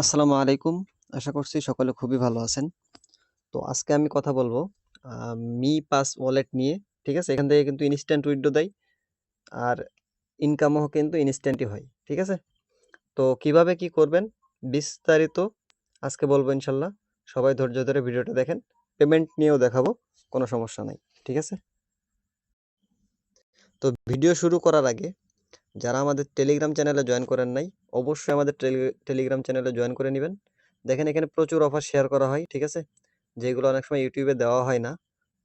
আসসালামু আলাইকুম। আশা করছি সকলে খুবই ভালো আছেন। তো আজকে আমি কথা বলব মি পাস ওয়ালেট নিয়ে। ঠিক আছে? এখান থেকে কিন্তু ইনস্ট্যান্ট উইথড্র দেয়। আর ইনকামও কিন্তু ইনস্ট্যান্টই হয়। ঠিক আছে? তো কীভাবে কি করবেন বিস্তারিত আজকে বলব ইনশাল্লাহ। সবাই ধৈর্য ধরে ভিডিওটা দেখেন। পেমেন্ট নিয়েও দেখাবো। কোনো সমস্যা নাই। ঠিক আছে? তো ভিডিও শুরু করার আগে যারা আমাদের টেলিগ্রাম চ্যানেলে জয়েন করেন নাই, অবশ্যই আমাদের টেলি টেলিগ্রাম চ্যানেলে জয়েন করে নেবেন দেখেন এখানে প্রচুর অফার শেয়ার করা হয়। ঠিক আছে? যেগুলো অনেক সময় ইউটিউবে দেওয়া হয় না।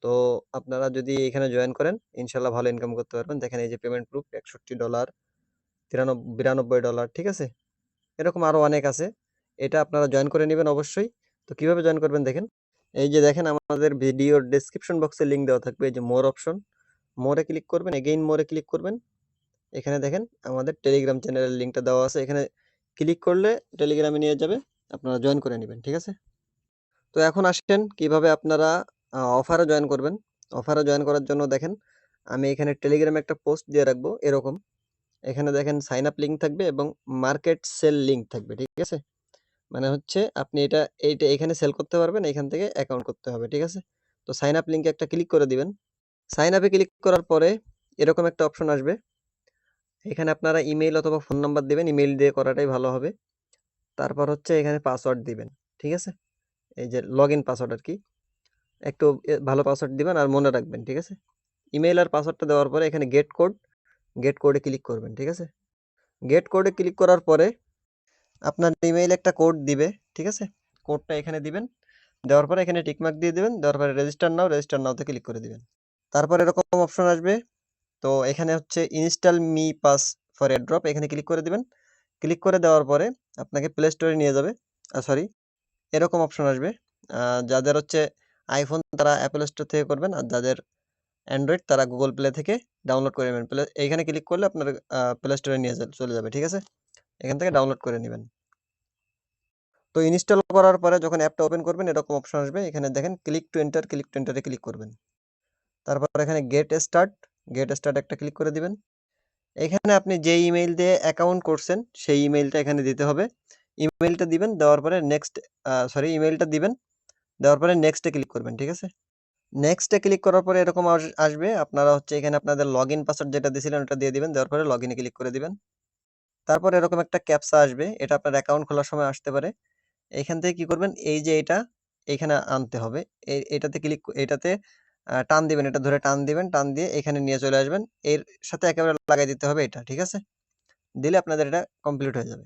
তো আপনারা যদি এখানে জয়েন করেন ইনশাল্লাহ ভালো ইনকাম করতে পারবেন। দেখেন এই যে পেমেন্ট প্রুফ $৬১ তিরানব $92 ঠিক আছে? এরকম আরও অনেক আছে। এটা আপনারা জয়েন করে নিবেন অবশ্যই। তো কীভাবে জয়েন করবেন দেখেন। এই যে দেখেন আমাদের ভিডিওর ডেসক্রিপশন বক্সে লিঙ্ক দেওয়া থাকবে। এই যে মোর অপশন। মোরে ক্লিক করবেন, এগেইন মোরে ক্লিক করবেন। এখানে দেখেন আমাদের টেলিগ্রাম চ্যানেলের লিঙ্কটা দেওয়া আছে। এখানে ক্লিক করলে টেলিগ্রামে নিয়ে যাবে। আপনারা জয়েন করে নেবেন, ঠিক আছে? তো এখন আসেন কীভাবে আপনারা অফারে জয়েন করবেন। অফারে জয়েন করার জন্য দেখেন, আমি এখানে টেলিগ্রামে একটা পোস্ট দিয়ে রাখব, এরকম। এখানে দেখেন সাইন আপ লিঙ্ক থাকবে এবং মার্কেট সেল লিঙ্ক থাকবে। ঠিক আছে? মানে হচ্ছে আপনি এটা, এইটা এখানে সেল করতে পারবেন। এখান থেকে অ্যাকাউন্ট করতে হবে। ঠিক আছে? তো সাইন আপ লিংকে একটা ক্লিক করে দিবেন। সাইন আপে ক্লিক করার পরে এরকম একটা অপশন আসবে। এখানে আপনারা ইমেল অথবা ফোন নাম্বার দেবেন ইমেল দিয়ে করাটাই ভালো হবে। তারপর হচ্ছে এখানে পাসওয়ার্ড দিবেন। ঠিক আছে? এই যে লগ ইন পাসওয়ার্ড আর কি একটু ভালো পাসওয়ার্ড দিবেন আর মনে রাখবেন। ঠিক আছে? ইমেইল আর পাসওয়ার্ডটা দেওয়ার পরে এখানে গেট কোড, গেট কোডে ক্লিক করবেন। ঠিক আছে? গেট কোডে ক্লিক করার পরে আপনার ইমেইল একটা কোড দিবে। ঠিক আছে? কোডটা এখানে দিবেন। দেওয়ার পরে এখানে টিকমার্ক দিয়ে দেবেন দেওয়ার পরে রেজিস্টার নাও, রেজিস্টার নাওতে ক্লিক করে দিবেন। তারপর এরকম অপশন আসবে। তো এখানে হচ্ছে install me pass for airdrop এখানে ক্লিক করে দিবেন। ক্লিক করে দেওয়ার পরে আপনাকে প্লে স্টোরে নিয়ে যাবে। সরি এরকম অপশন আসবে। যাদের হচ্ছে আইফোন তারা অ্যাপল স্টোর থেকে করবেন। আর যাদের অ্যান্ড্রয়েড তারা গুগল প্লে থেকে ডাউনলোড করে নেবেন। প্লে এইখানে ক্লিক করলে আপনার প্লে স্টোরে নিয়ে চলে যাবে। ঠিক আছে? এখান থেকে ডাউনলোড করে নেবেন তো ইনস্টল করার পরে যখন অ্যাপটা ওপেন করবেন এরকম অপশন আসবে। এখানে দেখেন click to enter, click to এন্টারে click করবেন। তারপর এখানে গেট স্টার্ট, গেট স্টার্ট একটা ক্লিক করে দিবেন। এখানে আপনি যে ইমেইল দিয়ে অ্যাকাউন্ট করছেন, সেই ইমেইলটা এখানে দিতে হবে। ইমেইলটা দিবেন। দেওয়ার পরে নেক্সট সরি ইমেইলটা দিবেন। দেওয়ার পরে নেক্সট ক্লিক করবেন। ঠিক আছে? নেক্সট ক্লিক করার পরে এরকম আসবে। আপনারা হচ্ছে এখানে আপনাদের লগ ইন পাসওয়ার্ড যেটা দিয়েছিলেন ওটা দিয়ে দিবেন। দেওয়ার পরে লগইন এ ক্লিক করে দিবেন। তারপর এরকম একটা ক্যাপসা আসবে। এটা আপনার অ্যাকাউন্ট খোলার সময় আসতে পারে। এখান থেকে কি করবেন, এই যে এটা, এখানে আনতে হবে। এটাতে ক্লিক এটাতে টান দিবেন। এটা ধরে টান দিবেন। টান দিয়ে এখানে নিয়ে চলে আসবেন। এর সাথে একেবারে লাগাই দিতে হবে এটা। ঠিক আছে? দিলে আপনাদের এটা কমপ্লিট হয়ে যাবে।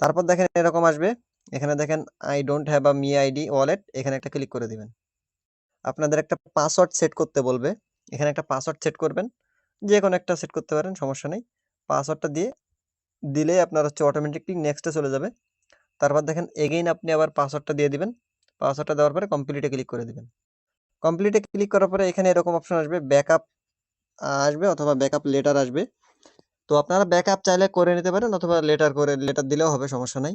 তারপর দেখেন এরকম আসবে। এখানে দেখেন I don't have a me ID wallet এখানে একটা ক্লিক করে দিবেন। আপনাদের একটা পাসওয়ার্ড সেট করতে বলবে। এখানে একটা পাসওয়ার্ড সেট করবেন। যে কোনো একটা সেট করতে পারেন, সমস্যা নেই। পাসওয়ার্ডটা দিয়ে দিলে আপনার হচ্ছে অটোমেটিকলি নেক্সটে চলে যাবে। তারপর দেখেন এগেইন আপনি আবার পাসওয়ার্ডটা দিয়ে দিবেন। পাসওয়ার্ডটা দেওয়ার পরে কমপ্লিটে ক্লিক করে দিবেন। কমপ্লিট ক্লিক করার পরে এখানে এরকম অপশন আসবে ব্যাকআপ আসবে অথবা ব্যাকআপ লেটার আসবে। তো আপনারা ব্যাকআপ চাইলে করে নিতে পারেন অথবা লেটার করে লেটার দিলেও হবে, সমস্যা নাই।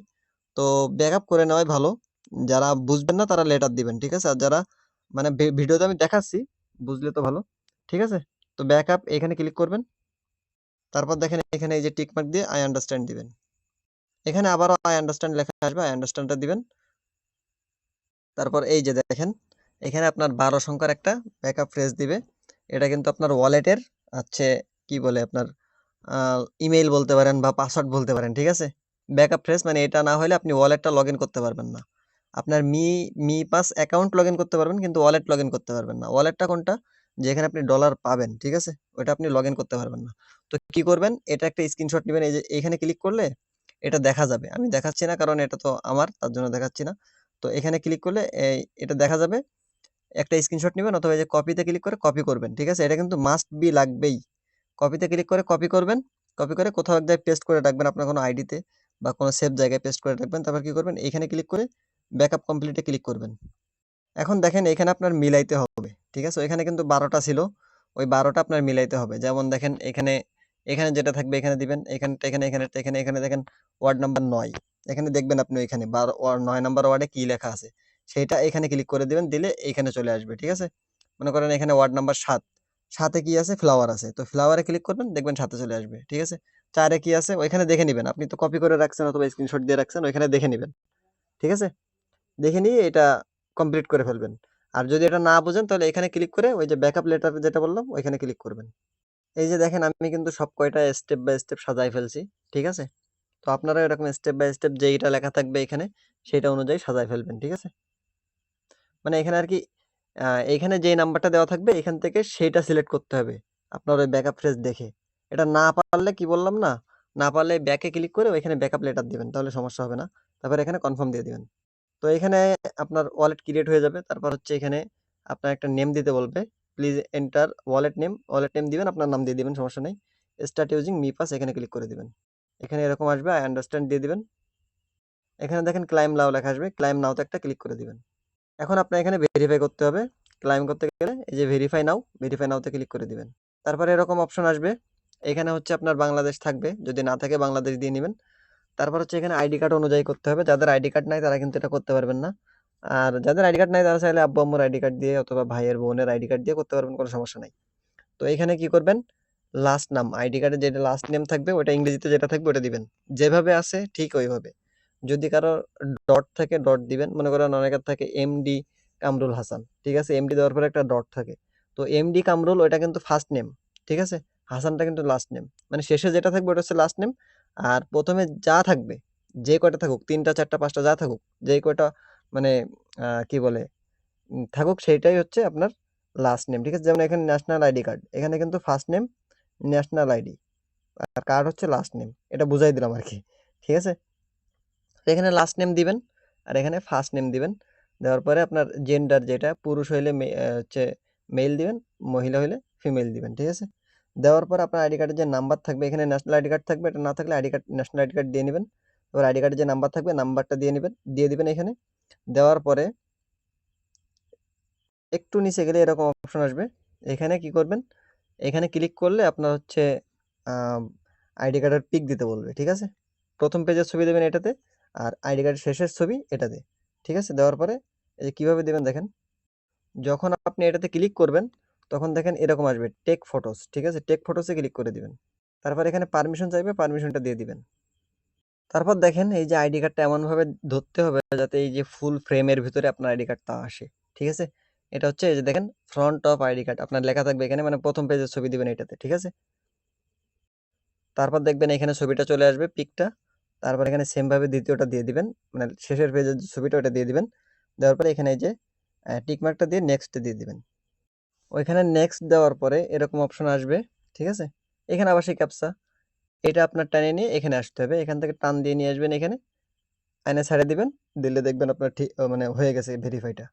তো ব্যাকআপ করে নেওয়াই ভালো। যারা বুঝবেন না তারা লেটার দিবেন। ঠিক আছে? আর যারা মানে ভিডিওতে আমি দেখাচ্ছি, বুঝলে তো ভালো। ঠিক আছে? তো ব্যাকআপ এখানে ক্লিক করবেন। তারপর দেখেন এখানে এই যে টিক মার্ক দিয়ে আই আন্ডারস্ট্যান্ড দিবেন। এখানে আবারও আই আন্ডারস্ট্যান্ড লেখা আসবে। আই আন্ডারস্ট্যান্ডটা দিবেন। তারপর এই যে দেখেন এখানে আপনার ১২ সংখ্যার একটা ব্যাকআপ ফ্রেজ দিবে। এটা কিন্তু আপনার ওয়ালেটের হচ্ছে কি বলে আপনার ইমেইল বলতে পারেন বা পাসওয়ার্ড বলতে পারেন। ঠিক আছে? ব্যাকআপ ফ্রেজ মানে এটা না হলে আপনি ওয়ালেটটা লগইন করতে পারবেন না। আপনার me me pass account login করতে পারবেন কিন্তু ওয়ালেট লগইন করতে পারবেন না। ওয়ালেটটা কোনটা? যেখানে আপনি ডলার পাবেন। ঠিক আছে? ওইটা আপনি লগইন করতে পারবেন না। তো কি করবেন? এটা একটা স্ক্রিনশট নেবেন, এই যে এখানে ক্লিক করলে এটা দেখা যাবে। আমি দেখাচ্ছি না কারণ এটা তো আমার, তার জন্য দেখাচ্ছি না। তো এখানে ক্লিক করলে এটা দেখা যাবে। একটা স্ক্রিনশট নিবেন অথবা যে কপিতে ক্লিক করে কপি করবেন। ঠিক আছে? এটা কিন্তু মাস্ট বি লাগবেই। কপিতে ক্লিক করে কপি করবেন। কপি করে কোথাও এক জায়গায় পেস্ট করে রাখবেন আপনার কোনো আইডিতে বা কোনো সেভ জায়গায় পেস্ট করে রাখবেন। তারপর কি করবেন? এখানে ক্লিক করে ব্যাকআপ কমপ্লিট ক্লিক করবেন। এখন দেখেন এখানে আপনার মিলাইতে হবে। ঠিক আছে? এখানে কিন্তু বারোটা ছিল। ওই বারোটা আপনার মিলাইতে হবে। যেমন দেখেন এখানে এখানে যেটা থাকবে এখানে দিবেন। এখানটা এখানে এখানেরটা এখানে এখানে দেখেন ওয়ার্ড নাম্বার নয় এখানে দেখবেন আপনি এখানে ১২ ওয়ার ৯ নাম্বার ওয়ার্ডে কি লেখা আছে। সেইটা এখানে ক্লিক করে দিবেন। দিলে এখানে চলে আসবে। ঠিক আছে? মনে করেন এখানে ওয়ার্ড নাম্বার ৭ ৭ এ কি আছে? ফ্লাওয়ার আছে। তো ফ্লাওয়ারে ক্লিক করবেন, দেখবেন সাথে চলে আসবে। ঠিক আছে? চারে কি আছে ওইখানে দেখে নিবেন আপনি তো কপি করে রাখছেন অথবা স্ক্রিনশট দিয়ে রাখছেন, ওইখানে দেখে নেবেন, ঠিক আছে দেখে নিয়ে এটা কমপ্লিট করে ফেলবেন আর যদি এটা না বোঝেন, তাহলে এখানে ক্লিক করে ওই যে ব্যাকআপ লেটার যেটা বললাম, ওইখানে ক্লিক করবেন এই যে দেখেন, আমি কিন্তু সব কয়টা স্টেপ বাই স্টেপ সাজাই ফেলছি, ঠিক আছে তো আপনারা এরকম স্টেপ বাই স্টেপ যেইটা লেখা থাকবে এখানে সেটা অনুযায়ী সাজাই ফেলবেন, ঠিক আছে মানে এখানে আর কি এখানে যেই নাম্বারটা দেওয়া থাকবে, এখান থেকে সেইটা সিলেক্ট করতে হবে, আপনার ওই ব্যাকআপ ফ্রেজ দেখে। এটা না পারলে কি বললাম না না পারলে ব্যাকে ক্লিক করে ওইখানে ব্যাকআপ লেটার দিবেন, তাহলে সমস্যা হবে না। তারপর এখানে কনফার্ম দিয়ে দিবেন। তো এখানে আপনার ওয়ালেট ক্রিয়েট হয়ে যাবে, তারপর হচ্ছে এখানে আপনার একটা নেম দিতে বলবে। Please enter wallet name wallet name দিবেন, আপনার নাম দিয়ে দিবেন, সমস্যা নেই। স্টার্ট ইউজিং মি পাস এখানে ক্লিক করে দিবেন। এখানে এরকম আসবে আই আন্ডারস্ট্যান্ড দিয়ে দিবেন। এখানে দেখেন ক্লাইম নাও লেখা আসবে ক্লাইম নাওতে একটা ক্লিক করে দিবেন। এখন আপনার এখানে ভেরিফাই করতে হবে। ক্লাইম করতে গেলে এই যে ভেরিফাই নাও ভেরিফাই নাওতে ক্লিক করে দিবেন। তারপরে এরকম অপশন আসবে। এখানে হচ্ছে আপনার বাংলাদেশ থাকবে। যদি না থাকে বাংলাদেশ দিয়ে নেবেন। তারপর হচ্ছে এখানে আইডি কার্ড অনুযায়ী করতে হবে। যাদের আইডি কার্ড নাই তারা কিন্তু এটা করতে পারবেন না। আর যাদের আইডি কার্ড নাই তারা চাইলে আব্বু আম্মুর আইডি কার্ড দিয়ে অথবা ভাইয়ের বোনের আইডি কার্ড দিয়ে করতে পারবেন, কোনো সমস্যা নাই। তো এখানে কি করবেন? লাস্ট নাম আইডি কার্ডে যেটা লাস্ট নেম থাকবে ওটা ইংরেজিতে যেটা থাকবে ওটা দিবেন। যেভাবে আছে ঠিক ওইভাবে। যদি কারও ডট থাকে ডট দিবেন। মনে করেন অনেকের থাকে এমডি কামরুল হাসান। ঠিক আছে? এমডি দেওয়ার পরে একটা ডট থাকে। তো এমডি কামরুল, ওইটা কিন্তু ফার্স্ট নেম ঠিক আছে? হাসানটা কিন্তু লাস্ট নেম মানে শেষে যেটা থাকবে, ওটা হচ্ছে লাস্ট নেম আর প্রথমে যা থাকবে, যে কয়টা থাকুক, তিনটা, চারটা, পাঁচটা, যা থাকুক, যে কয়টা মানে কি বলে থাকুক, সেইটাই হচ্ছে আপনার লাস্ট নেম ঠিক আছে? যেমন এখানে ন্যাশনাল আইডি কার্ড এখানে কিন্তু ফার্স্ট নেম ন্যাশনাল আইডি আর কার্ড হচ্ছে লাস্ট নেম এটা বুঝাই দিলাম আর কি। ঠিক আছে? এখানে লাস্ট নেম দিবেন আর এখানে ফার্স্ট নেম দিবেন। দেওয়ার পরে আপনার জেন্ডার যেটা, পুরুষ হইলে হচ্ছে মেল দিবেন, মহিলা হইলে ফিমেল দিবেন, ঠিক আছে? দেওয়ার পর আপনার আইডি কার্ডের যে নাম্বার থাকবে, এখানে ন্যাশনাল আইডি কার্ড থাকবে, এটা না থাকলে ID card national ID card দিয়ে নেবেন। এবার আইডি কার্ডের যে নাম্বার থাকবে নাম্বারটা দিয়ে নেবেন, দিয়ে দিবেন এখানে। দেওয়ার পরে একটু নিচে গেলে এরকম অপশন আসবে। এখানে কি করবেন? এখানে ক্লিক করলে আপনার হচ্ছে আইডি কার্ডের পিক দিতে বলবে, ঠিক আছে? প্রথম পেজের ছবি দেবেন এটাতে। আর আইডি কার্ডের শেষের ছবি এটাতে ঠিক আছে? দেওয়ার পরে এই যে কীভাবে দেবেন দেখেন, যখন আপনি এটাতে ক্লিক করবেন, তখন দেখেন এরকম আসবে টেক ফটোস ঠিক আছে? টেক ফটোসে ক্লিক করে দিবেন। তারপর এখানে পারমিশন চাইবে পারমিশনটা দিয়ে দিবেন। তারপর দেখেন এই যে আইডি কার্ডটা এমনভাবে ধরতে হবে যাতে এই যে ফুল ফ্রেমের ভিতরে আপনার আইডি কার্ডটা আসে, ঠিক আছে? এটা হচ্ছে এই যে দেখেন ফ্রন্ট অফ আইডি কার্ড, আপনার লেখা থাকবে এখানে মানে প্রথম পেজের ছবি দিবেন এটাতে, ঠিক আছে? তারপর দেখবেন এখানে ছবিটা চলে আসবে পিকটা তারপর এখানে সেম ভাবে দ্বিতীয়টা দিয়ে দিবেন। মানে শেষের পেজের ছবিটা ওটা দিয়ে দিবেন। দেওয়ার পরে এখানে এই যে টিক মার্কটা দিয়ে নেক্সট দিয়ে দিবেন। ওইখানে নেক্সট দেওয়ার পরে এরকম অপশন আসবে, ঠিক আছে? এখানে আবার সেই ক্যাপসা এটা আপনার টানে নিয়ে এখানে আসতে হবে। এখান থেকে টান দিয়ে নিয়ে আসবেন এখানে। আয়না ছাড়ে দিবেন। দিলে দেখবেন আপনার ঠিক মানে হয়ে গেছে ভেরিফাইটা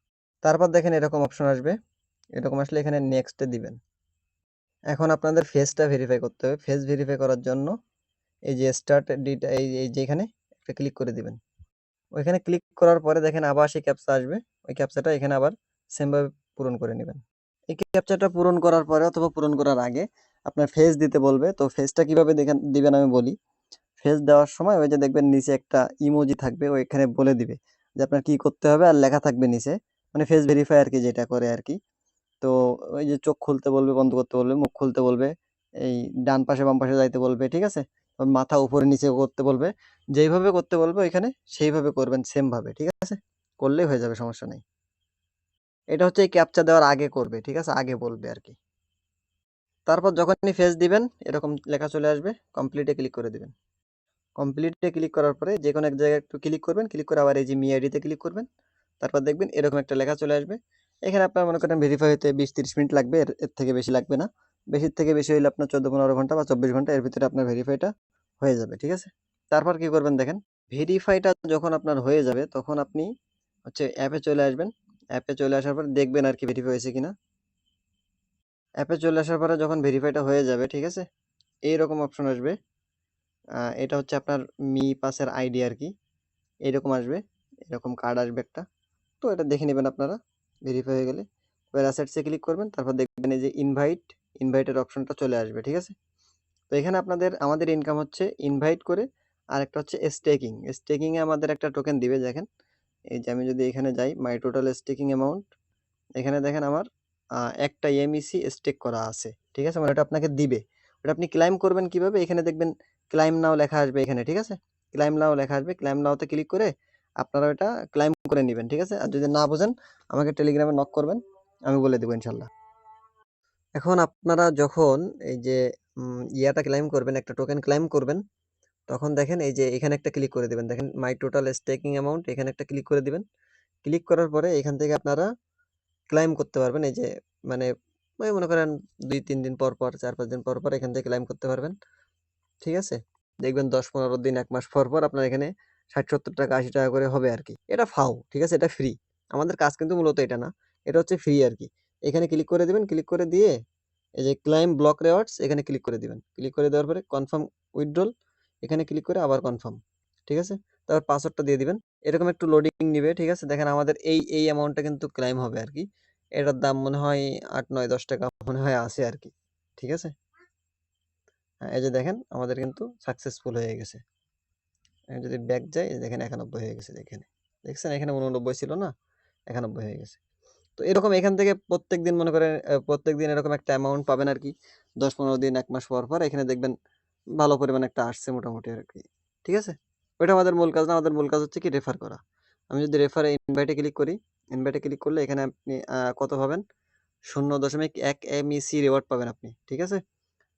তারপর দেখেন এরকম অপশন আসবে। এরকম আসলে এখানে নেক্সটে দিবেন। এখন আপনাদের ফেসটা ভেরিফাই করতে হবে। ফেস ভেরিফাই করার জন্য এই যে স্টার্ট ডিটা এই যেখানে একটা ক্লিক করে দিবেন। ওইখানে ক্লিক করার পরে দেখেন আবার সেই ক্যাপচা আসবে। ওই ক্যাপচাটা এখানে আবার সেমভাবে পূরণ করে নেবেন। এই ক্যাপচাটা পূরণ করার পরে অথবা পূরণ করার আগে আপনার ফেস দিতে বলবে। তো ফেসটা কীভাবে দেখেন, দিবেন আমি বলি। ফেস দেওয়ার সময় ওই যে দেখবেন নিচে একটা ইমোজি থাকবে, ওইখানে বলে দিবে যে আপনার কি করতে হবে আর লেখা থাকবে নিচে। মানে ফেস ভেরিফাই আর কি যেটা করে আর কি। তো ওই যে চোখ খুলতে বলবে, বন্ধ করতে বলবে, মুখ খুলতে বলবে, এই ডান পাশে বাম পাশে যাইতে বলবে, ঠিক আছে? মাথা উপরে নিচে করতে বলবে, যেইভাবে করতে বলবে ওইখানে সেইভাবে করবেন সেম ভাবে ঠিক আছে? করলেই হয়ে যাবে, সমস্যা নেই। এটা হচ্ছে এই ক্যাপচা দেওয়ার আগে করবে, ঠিক আছে? আগে বলবে আর কি। তারপর যখনই ফেস দিবেন, এরকম লেখা চলে আসবে কমপ্লিটে ক্লিক করে দিবেন। কমপ্লিটে ক্লিক করার পরে যে কোনো এক জায়গায় একটু ক্লিক করবেন ক্লিক করে আবার এই যে মি আইডিতে ক্লিক করবেন। তারপর দেখবেন এরকম একটা লেখা চলে আসবে। এখানে আপনার মনে করেন ভেরিফাই হতে বিশ তিরিশ মিনিট লাগবে এর থেকে বেশি লাগবে না। বেশির থেকে বেশি হইলে আপনার চোদ্দ, পনেরো ঘণ্টা বা চব্বিশ ঘণ্টা এর ভিতরে আপনার ভেরিফাইটা হয়ে যাবে, ঠিক আছে? তারপর কি করবেন দেখেন ভেরিফাইটা যখন আপনার হয়ে যাবে তখন আপনি হচ্ছে অ্যাপে চলে আসবেন। অ্যাপে চলে আসার পর দেখবেন আর কি ভেরিফাই হয়েছে কিনা। অ্যাপে চলে আসার পরে যখন ভেরিফাইটা হয়ে যাবে, ঠিক আছে? এইরকম অপশন আসবে। এটা হচ্ছে আপনার মি পাসের আইডি আর কি। এইরকম আসবে, এরকম কার্ড আসবে একটা। তো এটা দেখে নেবেন আপনারা ভেরিফাই হয়ে গেলে। এবার অ্যাসেটসে ক্লিক করবেন, তারপর দেখবেন এই যে ইনভাইট ইনভাইটের অপশনটা চলে আসবে, ঠিক আছে? তো এখানে আপনাদের, আমাদের ইনকাম হচ্ছে ইনভাইট করে, আর একটা হচ্ছে স্টেকিং স্টেকিংয়ে আমাদের একটা টোকেন দিবে, দেখেন। এই যে আমি যদি এখানে যাই মাই টোটাল স্টেকিং অ্যামাউন্ট এখানে দেখেন আমার একটা এমইসি স্টেক করা আছে, ঠিক আছে? মানে ওটা আপনাকে দিবে। ওটা আপনি ক্লাইম করবেন কীভাবে? এখানে দেখবেন ক্লাইম নাও লেখা আসবে এখানে, ঠিক আছে? ক্লাইম নাও লেখা আসবে। ক্লাইম নাওতে ক্লিক করে আপনারা ওটা ক্লাইম করে নেবেন, ঠিক আছে? আর যদি না বোঝেন, আমাকে টেলিগ্রামে নক করবেন, আমি বলে দেবো, ইনশাল্লাহ। এখন আপনারা যখন এই যে ইয়াটা ক্লাইম করবেন, একটা টোকেন ক্লাইম করবেন, তখন দেখেন এই যে, এখানে একটা ক্লিক করে দেবেন। দেখেন মাই টোটাল স্টেকিং অ্যামাউন্ট এখানে একটা ক্লিক করে দিবেন। ক্লিক করার পরে এখান থেকে আপনারা ক্লাইম করতে পারবেন। এই যে মানে ওই মনে করেন দুই, তিন দিন পর পর, চার, পাঁচ দিন পর পর এখান থেকে ক্লাইম করতে পারবেন। ঠিক আছে? দেখবেন দশ, পনেরো দিন, এক মাস পর পর আপনার এখানে ষাট, সত্তর টাকা, আশি টাকা করে হবে আর কি। এটা ফাও, ঠিক আছে? এটা ফ্রি আমাদের কাজ কিন্তু মূলত এটা না। এটা হচ্ছে ফ্রি আর কি। এখানে ক্লিক করে দিবেন ক্লিক করে দিয়ে এই যে ক্লাইম ব্লক রেওয়ার্ডস এখানে ক্লিক করে দিবেন। ক্লিক করে দেওয়ার পরে কনফার্ম উইথড্রল এখানে ক্লিক করে আবার কনফার্ম ঠিক আছে? তারপর পাসওয়ার্ডটা দিয়ে দিবেন। এরকম একটু লোডিং নিবে, ঠিক আছে? দেখেন আমাদের এই এই অ্যামাউন্টটা কিন্তু ক্লাইম হবে আর কি। এটার দাম মনে হয় আট, নয়, দশ টাকা মনে হয় আছে আর কি, ঠিক আছে? হ্যাঁ এই যে দেখেন আমাদের কিন্তু সাকসেসফুল হয়ে গেছে। যদি ব্যাক যাই, দেখেন একানব্বই হয়ে গেছে এখানে দেখছেন? এখানে উননব্বই ছিল না? একানব্বই হয়ে গেছে। তো এরকম এখান থেকে প্রত্যেক দিন মনে করেন প্রত্যেক দিন এরকম একটা অ্যামাউন্ট পাবেন আর কি। দশ পনেরো দিন, এক মাস পর পর এখানে দেখবেন ভালো পরিমাণ একটা আসছে মোটামুটি আর কি। ঠিক আছে? ওইটা আমাদের মূল কাজ না, আমাদের মূল কাজ হচ্ছে কি রেফার করা। আমি যদি রেফারে ইনভাইটে ক্লিক করি ইনভাইটে ক্লিক করলে এখানে আপনি কত পাবেন? শূন্য দশমিক এক এম এমইসি রিওয়ার্ড পাবেন আপনি। ঠিক আছে?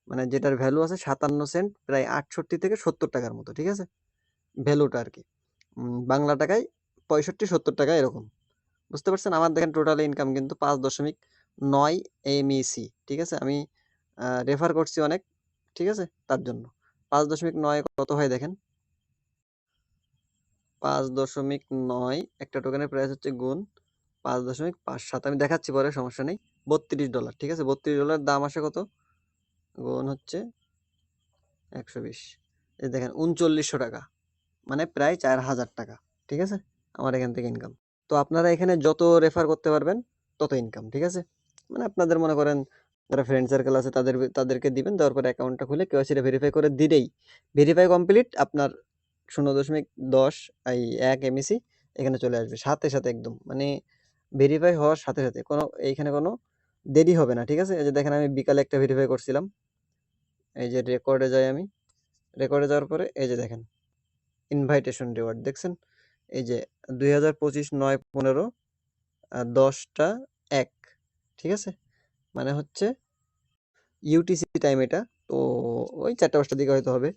মানে যেটার ভ্যালু আছে সাতান্ন সেন্ট প্রায় আটষট্টি থেকে সত্তর টাকার মতো। ঠিক আছে? ভ্যালুটা আর কি। বাংলা টাকায় পঁয়ষট্টি, সত্তর টাকা এরকম। বুঝতে পারছেন? আমার দেখেন টোটাল ইনকাম কিন্তু পাঁচ দশমিক নয় এমইসি ঠিক আছে? আমি রেফার করছি অনেক, ঠিক আছে? তার জন্য। পাঁচ দশমিক নয় কত হয় দেখেন? পাঁচ দশমিক নয়, একটা টোকেনের প্রাইস হচ্ছে গুণ পাঁচ দশমিক পাঁচ সাত। আমি দেখাচ্ছি পরে, সমস্যা নেই। বত্রিশ ডলার ঠিক আছে? বত্রিশ ডলার দাম আসে কত? গুণ হচ্ছে একশো বিশ। এই দেখেন, উনচল্লিশশো টাকা মানে প্রায় চার হাজার টাকা, ঠিক আছে? আমার এখান থেকে ইনকাম তো আপনারা এখানে যত রেফার করতে পারবেন, তত ইনকাম ঠিক আছে? মানে আপনাদের মনে করেন, যারা ফ্রেন্ড সার্কেল আছে তাদের, তাদেরকে দিবেন, দেওয়ার পরে অ্যাকাউন্টটা খুলে কেওয়াইসিটা ভেরিফাই করে দিলেই ভেরিফাই কমপ্লিট আপনার শূন্য দশমিক দশ এই এক এমএসি এখানে চলে আসবে, সাথে সাথে একদম মানে ভেরিফাই হওয়ার সাথে সাথে, কোনো, এইখানে কোনো দেরি হবে না, ঠিক আছে? এই যে দেখেন আমি বিকালে একটা ভেরিফাই করছিলাম, এই যে রেকর্ডে যাই আমি রেকর্ডে যাওয়ার পরে এই যে দেখেন ইনভাইটেশন রিওয়ার্ড দেখছেন? এই যে দুই হাজার পঁচিশ নয় পনেরো দশটা এক, ঠিক আছে? মানে হচ্ছে ইউটিসি টাইম এটা। তো ওই চারটা পাঁচটার দিকে হয়তো হবে।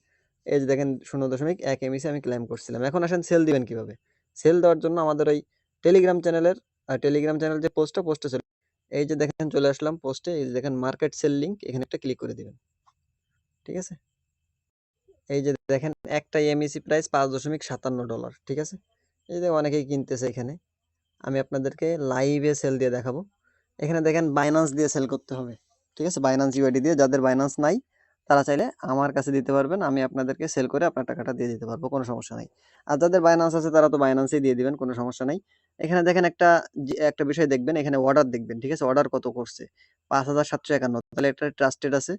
এই যে দেখেন শূন্য দশমিক এক এমএসি আমি ক্লেম করছিলাম। এখন আসেন সেল দিবেন কীভাবে? সেল দেওয়ার জন্য আমাদের ওই টেলিগ্রাম চ্যানেলের টেলিগ্রাম চ্যানেল যে পোস্টটা পোস্টে চলে এই যে দেখেন চলে আসলাম পোস্টে এই যে দেখেন মার্কেট সেল লিঙ্ক এখানে একটা ক্লিক করে দিবেন। ঠিক আছে? এই যে দেখেন একটা এমইসি প্রাইস পাঁচ দশমিক সাতান্ন ডলার ঠিক আছে? এই যে অনেকেই কিনতেছে এখানে। আমি আপনাদেরকে লাইভে সেল দিয়ে দেখাবো। এখানে দেখেন বাইনান্স দিয়ে সেল করতে হবে। ঠিক আছে? বাইনান্স ইউআইডি দিয়ে যাদের বাইনান্স নাই, তারা চাইলে আমার কাছে দিতে পারবেন। আমি আপনাদেরকে সেল করে আপনার টাকাটা দিয়ে দিতে পারব, কোনো সমস্যা নাই। আর যাদের বাইনান্স আছে, তারা তো বাইনান্সেই দিয়ে দিবেন, কোনো সমস্যা নাই। এখানে দেখেন একটা একটা বিষয় দেখবেন। এখানে অর্ডার দেখবেন, ঠিক আছে? অর্ডার কত করছে? পাঁচ হাজার সাতশো একান্ন। তাহলে এটা ট্রাস্টেড আছে।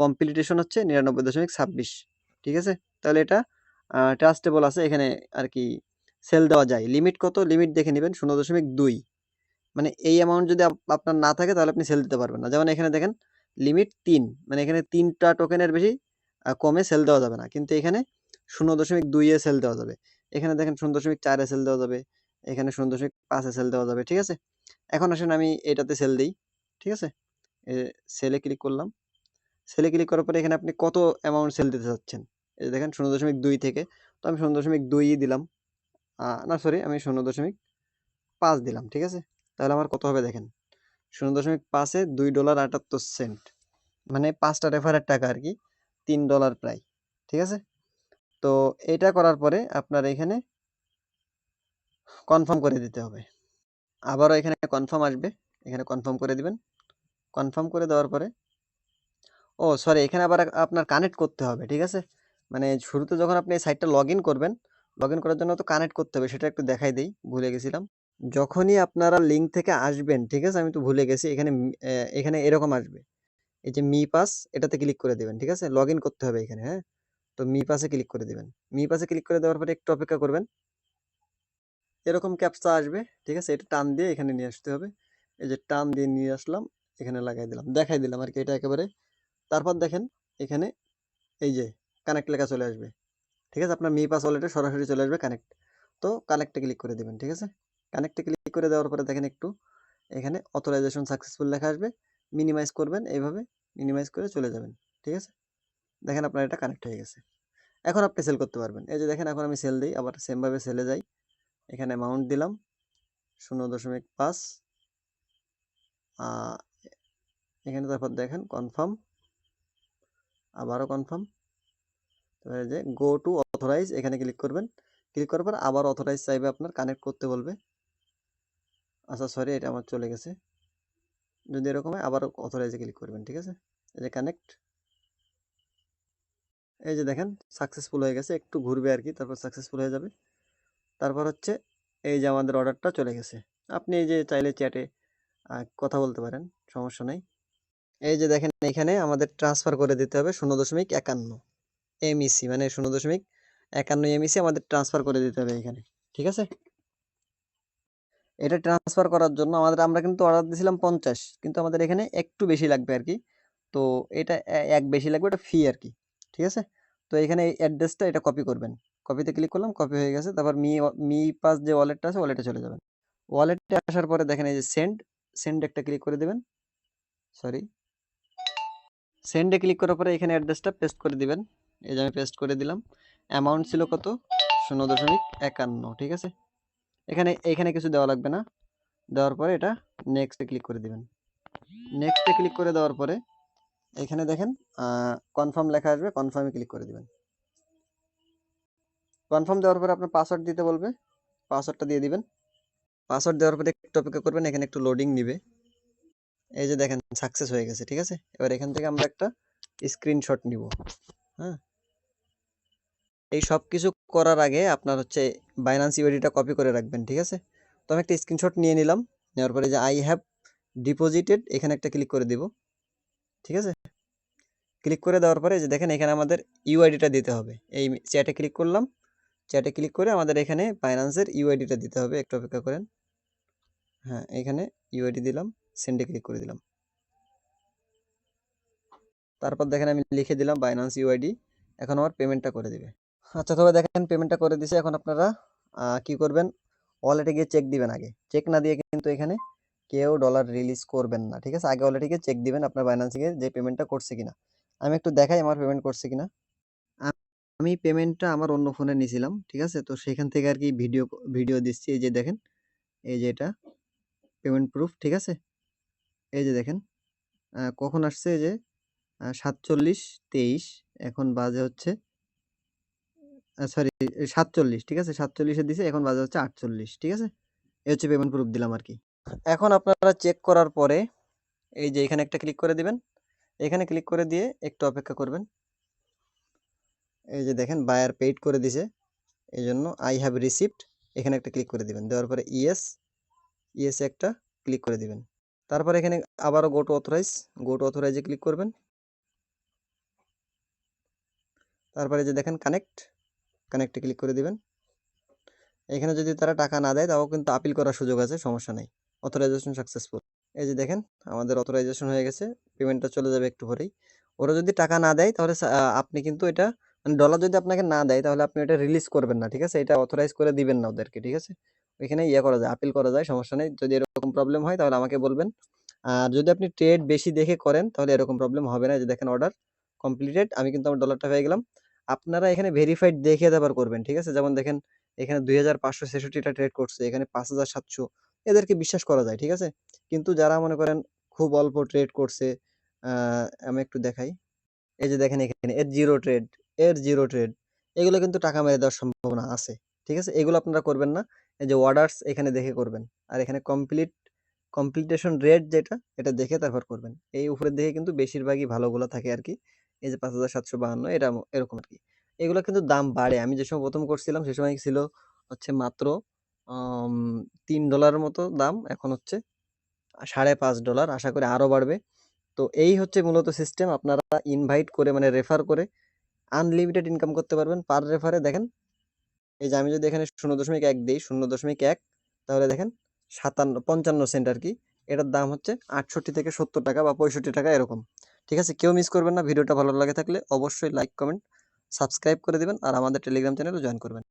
কমপ্লিটেশন হচ্ছে নিরানব্বই দশমিক ছাব্বিশ। ঠিক আছে? তাহলে এটা ট্রাস্টেবল আছে। এখানে আর কি সেল দেওয়া যায়। লিমিট কত? লিমিট দেখে নেবেন, শূন্য দশমিক দুই। মানে এই অ্যামাউন্ট যদি আপ- আপনার না থাকে, তাহলে আপনি সেল দিতে পারবেন না। যেমন এখানে দেখেন লিমিট তিন। মানে এখানে তিনটা টোকেনের বেশি কমে সেল দেওয়া যাবে না। কিন্তু এখানে শূন্য দশমিক দুইয়ে সেল দেওয়া যাবে। এখানে দেখেন, শূন্য দশমিক চারে সেল দেওয়া যাবে। এখানে শূন্য দশমিক পাঁচে সেল দেওয়া যাবে, ঠিক আছে? এখন আসেন আমি এটাতে সেল দিই, ঠিক আছে? সেলে ক্লিক করলাম। সেলে ক্লিক করার পরে এখানে আপনি কত অ্যামাউন্ট সেল দিতে চাচ্ছেন? এই দেখেন, শূন্য দশমিক দুই থেকে। তো আমি শূন্য দশমিক দুইই দিলাম। না সরি আমি শূন্য দশমিক পাঁচ দিলাম, ঠিক আছে? তাহলে আমার কত হবে দেখেন? শূন্য দশমিক পাঁচে দুই ডলার আটাত্তর সেন্ট মানে পাঁচটা রেফারের টাকা আর কি, তিন ডলার প্রায়, ঠিক আছে? তো এটা করার পরে আপনার এখানে কনফার্ম করে দিতে হবে। আবারও এখানে কনফার্ম আসবে, এখানে কনফার্ম করে দিবেন। কনফার্ম করে দেওয়ার পরে, ও সরি এখানে আবার আপনার কানেক্ট করতে হবে, ঠিক আছে? মানে শুরুতে যখন আপনি এই সাইটটা লগ করবেন লগ ইন করার জন্য তো কানেক্ট করতে হবে, সেটা একটু দেখাই দিই, ভুলে গেছিলাম। যখনই আপনারা লিঙ্ক থেকে আসবেন, ঠিক আছে? আমি তো ভুলে গেছি, এখানে এখানে এরকম আসবে। এই যে মি পাস এটাতে ক্লিক করে দেবেন, ঠিক আছে? লগ করতে হবে এখানে হ্যাঁ? তো মি পাসে ক্লিক করে দেবেন। মি পাসে ক্লিক করে দেওয়ার পরে একটু অপেক্ষা করবেন। এরকম ক্যাপচা আসবে, ঠিক আছে? এটা টান দিয়ে এখানে নিয়ে আসতে হবে। এই যে টান দিয়ে নিয়ে আসলাম, এখানে লাগাই দিলাম, দেখাই দিলাম আর কি এটা একেবারে। তারপর দেখেন, এখানে এই যে কানেক্ট লেখা চলে আসবে। ঠিক আছে? আপনার মি পাস ওয়ালেটে সরাসরি চলে আসবে কানেক্ট তো কানেক্টে ক্লিক করে দেবেন, ঠিক আছে? কানেক্টে ক্লিক করে দেওয়ার পরে দেখেন একটু এখানে অথরাইজেশন সাকসেসফুল লেখা আসবে। মিনিমাইজ করবেন, এইভাবে মিনিমাইজ করে চলে যাবেন, ঠিক আছে? দেখেন আপনার এটা কানেক্ট হয়ে গেছে। এখন আপনি সেল করতে পারবেন। এই যে দেখেন, এখন আমি সেল দিই, আবার সেমভাবে সেলে যাই। এখানে অ্যামাউন্ট দিলাম, শূন্য দশমিক পাঁচ। এখানে তারপর দেখেন কনফার্ম আবারও কনফার্ম তারপরে যে গো টু অথরাইজ এখানে ক্লিক করবেন। ক্লিক করার পর আবার অথরাইজ চাইবে আপনার কানেক্ট করতে বলবে। আচ্ছা সরি এটা আমার চলে গেছে। যদি এরকম হয়, আবার অথরাইজে ক্লিক করবেন, ঠিক আছে? এই যে কানেক্ট এই যে দেখেন সাকসেসফুল হয়ে গেছে, একটু ঘুরবে আর কি, তারপর সাকসেসফুল হয়ে যাবে। তারপর হচ্ছে, এই যে আমাদের অর্ডারটা চলে গেছে। আপনি এই যে চাইলে চ্যাটে কথা বলতে পারেন, সমস্যা নেই। এই যে দেখেন, এখানে আমাদের ট্রান্সফার করে দিতে হবে শূন্য দশমিক একান্ন এমইসি মানে শূন্য দশমিক একান্ন এমইসি আমাদের ট্রান্সফার করে দিতে হবে এখানে, ঠিক আছে? এটা ট্রান্সফার করার জন্য আমাদের, আমরা কিন্তু অর্ডার দিয়েছিলাম পঞ্চাশ, কিন্তু আমাদের এখানে একটু বেশি লাগবে আর কি। তো এটা এক বেশি লাগবে, এটা ফি আর কি, ঠিক আছে? তো এখানে এই অ্যাড্রেসটা এটা কপি করবেন। কপিতে ক্লিক করলাম কপি হয়ে গেছে, তারপর মি মি পাস যে ওয়ালেটটা আছে ওয়ালেটে চলে যাবেন। ওয়ালেটে আসার পরে দেখেন এই যে সেন্ড সেন্ড একটা ক্লিক করে দেবেন। সরি সেন্ডে ক্লিক করার পরে এখানে অ্যাড্রেসটা পেস্ট করে দিবেন। এই যে আমি পেস্ট করে দিলাম। অ্যামাউন্ট ছিল কত? শূন্য দশমিক একান্ন, ঠিক আছে? এখানে এখানে কিছু দেওয়া লাগবে না। দেওয়ার পরে এটা নেক্সটে ক্লিক করে দেবেন। নেক্সটে ক্লিক করে দেওয়ার পরে এখানে দেখেন কনফার্ম লেখা আসবে কনফার্মে ক্লিক করে দেবেন। কনফার্ম দেওয়ার পরে আপনার পাসওয়ার্ড দিতে বলবে। পাসওয়ার্ডটা দিয়ে দিবেন। পাসওয়ার্ড দেওয়ার পরে একটু অপেক্ষা করবেন, এখানে একটু লোডিং নিবে। এই যে দেখেন সাকসেস হয়ে গেছে, ঠিক আছে? এবার এখান থেকে আমরা একটা স্ক্রিনশট নিব। হ্যাঁ? এই সব কিছু করার আগে আপনার হচ্ছে বাইন্যান্স ইউআইডিটা কপি করে রাখবেন, ঠিক আছে? তো আমি একটা স্ক্রিনশট নিয়ে নিলাম, নেওয়ার পরে যে আই হ্যাভ ডিপোজিটেড এখানে একটা ক্লিক করে দিব, ঠিক আছে? ক্লিক করে দেওয়ার পরে যে দেখেন এখানে আমাদের ইউআইডিটা দিতে হবে, এই চ্যাটে ক্লিক করলাম চ্যাটে ক্লিক করে আমাদের এখানে বাইন্যান্সের ইউআইডিটা দিতে হবে, একটু অপেক্ষা করেন হ্যাঁ এখানে ইউআইডি দিলাম সেন্ডে ক্লিক করে দিলাম। তারপর দেখেন আমি লিখে দিলাম বাইন্যান্স ইউআইডি এখন আমার পেমেন্টটা করে দিবে। আচ্ছা তবে দেখেন পেমেন্টটা করে দিছে এখন আপনারা কি করবেন? ওয়ালেটে গিয়ে চেক দিবেন আগে। চেক না দিয়ে কিন্তু এখানে কেউ ডলার রিলিজ করবেন না, ঠিক আছে? আগে ওয়ালেটে গিয়ে চেক দিবেন আপনার বাইন্যান্সে গিয়ে যে পেমেন্টটা করছে কিনা। আমি একটু দেখাই আমার পেমেন্ট করছে কিনা। আমি পেমেন্টটা আমার অন্য ফোনে নিয়েছিলাম ঠিক আছে? তো সেখান থেকে আর কি ভিডিও ভিডিও দিচ্ছি। এই যে দেখেন, এই যে এটা পেমেন্ট প্রুফ ঠিক আছে? এই যে দেখেন কখন আসছে? এই যে সাতচল্লিশ তেইশ, এখন বাজে হচ্ছে সরি সাতচল্লিশ, ঠিক আছে? সাতচল্লিশে দিছে, এখন বাজে হচ্ছে আটচল্লিশ, ঠিক আছে? এই হচ্ছে পেমেন্ট প্রুফ দিলাম আর কি। এখন আপনারা চেক করার পরে, এই যে এখানে একটা ক্লিক করে দিবেন। এখানে ক্লিক করে দিয়ে একটু অপেক্ষা করবেন। এই যে দেখেন বায়ার পেইড করে দিছে। এই জন্য আই হ্যাভ রিসিপ্ট এখানে একটা ক্লিক করে দিবেন। দেওয়ার পরে ইয়েস ইয়েসে একটা ক্লিক করে দিবেন। তারপর এখানে আবারও go to authorize go to অথরাইজে click করবেন। তারপরে যে দেখেন কানেক্ট কানেক্টে ক্লিক করে দিবেন। এখানে যদি তারা টাকা না দেয়, তাও কিন্তু আপিল করার সুযোগ আছে, সমস্যা নেই। অথরাইজেশন সাকসেসফুল এই যে দেখেন, আমাদের অথরাইজেশন হয়ে গেছে পেমেন্টটা চলে যাবে একটু পরেই। ওরা যদি টাকা না দেয়, তাহলে আপনি কিন্তু এটা মানে ডলার যদি আপনাকে না দেয়, তাহলে আপনি এটা রিলিজ করবেন না, ঠিক আছে? এটা অথরাইজ করে দিবেন না ওদেরকে, ঠিক আছে? ওইখানে ইয়ে করা যায় আপিল করা যায়, সমস্যা নেই। যদি এরকম প্রবলেম হয়, তাহলে আমাকে বলবেন। আর যদি আপনি ট্রেড বেশি দেখে করেন, তাহলে এরকম প্রবলেম হবে না। যে দেখেন অর্ডার কমপ্লিটেড আমি কিন্তু আমার ডলারটা পেয়ে গেলাম। আপনারা এখানে ভেরিফাইড দেখে তারপর করবেন, ঠিক আছে? যেমন দেখেন, এখানে দুই হাজার পাঁচশো ছেষট্টিটা ট্রেড করছে, এখানে পাঁচ হাজার সাতশো, এদেরকে বিশ্বাস করা যায়, ঠিক আছে? কিন্তু যারা মনে করেন খুব অল্প ট্রেড করছে আমি একটু দেখাই। এই যে দেখেন এখানে, এর জিরো ট্রেড এর জিরো ট্রেড এগুলো কিন্তু টাকা মেরে দেওয়ার সম্ভাবনা আছে, ঠিক আছে? এগুলো আপনারা করবেন না, এই যে অর্ডার্স এখানে দেখে করবেন, আর এখানে কমপ্লিট কমপ্লিটেশন রেট যেটা, এটা দেখে তারপর করবেন। এই উপরের দিকে কিন্তু বেশিরভাগই ভালোগুলো থাকে আর কি। এই যে পাঁচ হাজার সাতশো বাহান্ন এরকম আর কি এগুলো কিন্তু দাম বাড়ে। আমি যে সময় প্রথম করছিলাম, সে সময় ছিল হচ্ছে মাত্র তিন ডলারের মতো দাম। এখন হচ্ছে সাড়ে পাঁচ ডলার আশা করি আরও বাড়বে। তো এই হচ্ছে মূলত সিস্টেম আপনারা ইনভাইট করে মানে রেফার করে আনলিমিটেড ইনকাম করতে পারবেন পার রেফারে দেখেন, এই যে আমি যদি এখানে শূন্য দশমিক এক দিই, শূন্য দশমিক এক, তাহলে দেখেন সাতান্ন, পঞ্চান্ন সেন্ট আর কি এটার দাম হচ্ছে আটষট্টি থেকে সত্তর টাকা বা পঁয়ষট্টি টাকা এরকম। ঠিক আছে? কেউ মিস করবেন না, ভিডিওটা ভালো লাগে থাকলে অবশ্যই লাইক কমেন্ট সাবস্ক্রাইব করে দেবেন আর আমাদের টেলিগ্রাম চ্যানেলে জয়েন করবেন।